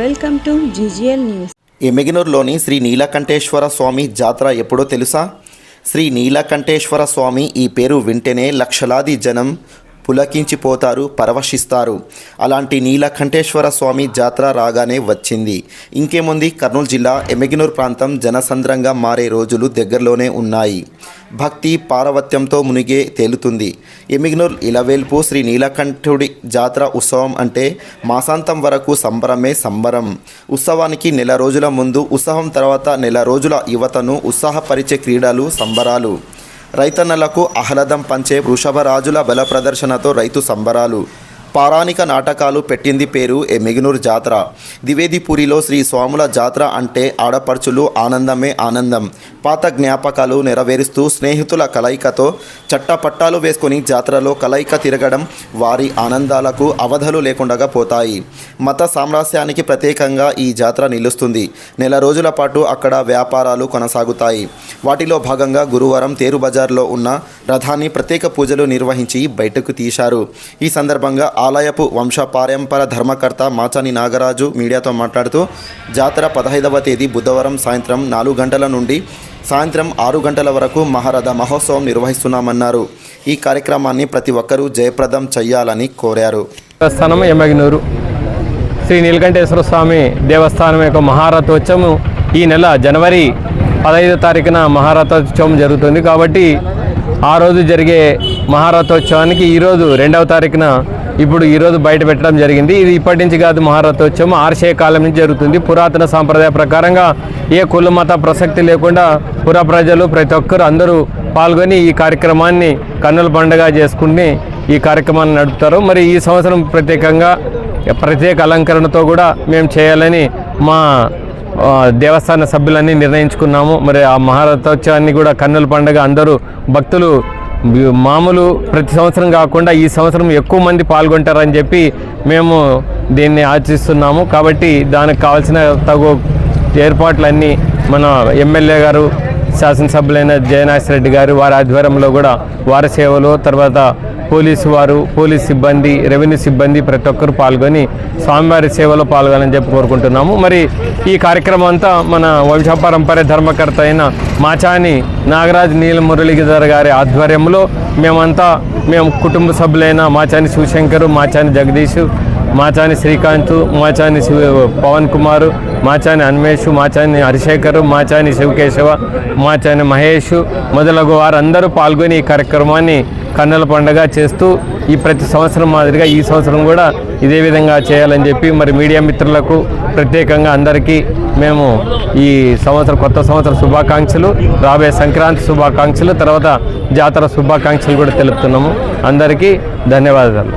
Welcome to GGL news. ఎమిగినూరులోని Sri Neelakanteswara Swamy జాతర ఎప్పుడో తెలుసా? శ్రీ నీలకంఠేశ్వర స్వామి ఈ పేరు వింటేనే లక్షలాది జనం పులకించిపోతారు పరవశిస్తారు. అలాంటి నీలకంఠేశ్వర స్వామి జాతర రాగానే వచ్చింది. ఇంకేముంది? కర్నూలు జిల్లా ఎమిగినూరు ప్రాంతం జనసంద్రంగా మారే రోజులు దగ్గరలోనే ఉన్నాయి. భక్తి పారవత్యంతో మునిగే తేలుతుంది. ఎమిగ్నూర్ ఇలవేల్పు శ్రీ నీలకంఠుడి జాతర ఉత్సవం అంటే మాసాంతం వరకు సంబరమే సంబరం. ఉత్సవానికి నెల రోజుల ముందు ఉత్సవం తర్వాత నెల రోజుల యువతను ఉత్సాహపరిచే క్రీడలు సంబరాలు. రైతన్నలకు ఆహ్లాదం పంచే వృషభరాజుల బల ప్రదర్శనతో రైతు సంబరాలు. పౌరాణిక నాటకాలు పెట్టింది పేరు ఎమిగినూర్ జాతర. ద్వివేదిపురిలో శ్రీ స్వాముల జాతర అంటే ఆడపడుచులు ఆనందమే ఆనందం. పాత జ్ఞాపకాలు నెరవేరుస్తూ స్నేహితుల కలయికతో చట్టపట్టాలు వేసుకుని జాతరలో కలయిక తిరగడం వారి ఆనందాలకు అవధలు లేకుండా పోతాయి. మత సామ్రాస్యానికి ప్రత్యేకంగా ఈ జాతర నిలుస్తుంది. నెల రోజుల పాటు అక్కడ వ్యాపారాలు కొనసాగుతాయి. వాటిలో భాగంగా గురువారం తేరు బజార్లో ఉన్న రథాన్ని ప్రత్యేక పూజలు నిర్వహించి బయటకు తీశారు. ఈ సందర్భంగా ఆలయపు వంశపారంపర ధర్మకర్త మాచాని నాగరాజు మీడియాతో మాట్లాడుతూ జాతర పదహైదవ తేదీ బుధవారం సాయంత్రం నాలుగు గంటల నుండి సాయంత్రం ఆరు గంటల వరకు మహారథ మహోత్సవం నిర్వహిస్తున్నామన్నారు. ఈ కార్యక్రమాన్ని ప్రతి ఒక్కరూ జయప్రదం చేయాలని కోరారు. స్థానం ఎమ్మగినూరు శ్రీ నీలకంఠేశ్వర స్వామి దేవస్థానం యొక్క మహారథోత్సవం ఈ నెల జనవరి పదహైదో తారీఖున మహారథోత్సవం జరుగుతుంది కాబట్టి ఆ రోజు జరిగే మహారథోత్సవానికి ఈరోజు రెండవ తారీఖున ఇప్పుడు ఈరోజు బయట పెట్టడం జరిగింది. ఇది ఇప్పటి నుంచి కాదు మహారథోత్సవం. ఆర్షేయ కాలం నుంచి జరుగుతుంది. పురాతన సాంప్రదాయ ప్రకారంగా ఏ కుల మత ప్రసక్తి లేకుండా పుర ప్రజలు ప్రతి ఒక్కరు అందరూ పాల్గొని ఈ కార్యక్రమాన్ని కన్నుల పండుగ చేసుకుని ఈ కార్యక్రమాన్ని నడుపుతారు. మరి ఈ సంవత్సరం ప్రత్యేకంగా ప్రత్యేక అలంకరణతో కూడా మేము చేయాలని మా దేవస్థాన సభ్యులన్నీ నిర్ణయించుకున్నాము. మరి ఆ మహారథోత్సవాన్ని కూడా కన్నుల పండుగ అందరూ భక్తులు మామూలు ప్రతి సంవత్సరం కాకుండా ఈ సంవత్సరం ఎక్కువ మంది పాల్గొంటారని చెప్పి మేము దీన్ని ఆచరిస్తున్నాము కాబట్టి దానికి కావాల్సిన తగు ఏర్పాట్లన్నీ మన ఎమ్మెల్యే గారు శాసనసభ్యులైన జయనాథ్ రెడ్డి గారు వారి ఆధ్వర్యంలో కూడా వారి సేవలు తర్వాత పోలీసు వారు పోలీస్ సిబ్బంది రెవెన్యూ సిబ్బంది ప్రతి ఒక్కరు పాల్గొని స్వామివారి సేవలో పాల్గొనాలని చెప్పి కోరుకుంటున్నాము. మరి ఈ కార్యక్రమం అంతా మన వంశపారంపర్య ధర్మకర్త అయిన మాచాని నాగరాజ్ నీల మురళీధర్ గారి ఆధ్వర్యంలో మేమంతా మేము కుటుంబ సభ్యులైన మాచాని శివశంకరు మాచాని జగదీష్ మాచాని శ్రీకాంత్ మాచాని పవన్ కుమార్ మాచాని అన్వేష్ మాచాని హరిశేఖర్ మాచాని శివకేశవ మాచాని మహేష్ మొదలగు వారందరూ పాల్గొని ఈ కార్యక్రమాన్ని కన్నుల పండుగ చేస్తూ ఈ ప్రతి సంవత్సరం మాదిరిగా ఈ సంవత్సరం కూడా ఇదే విధంగా చేయాలని చెప్పి మరి మీడియా మిత్రులకు ప్రత్యేకంగా అందరికీ మేము ఈ సంవత్సరం కొత్త సంవత్సర శుభాకాంక్షలు రాబోయే సంక్రాంతి శుభాకాంక్షలు తర్వాత జాతర శుభాకాంక్షలు కూడా తెలుపుతున్నాము. అందరికీ ధన్యవాదాలు.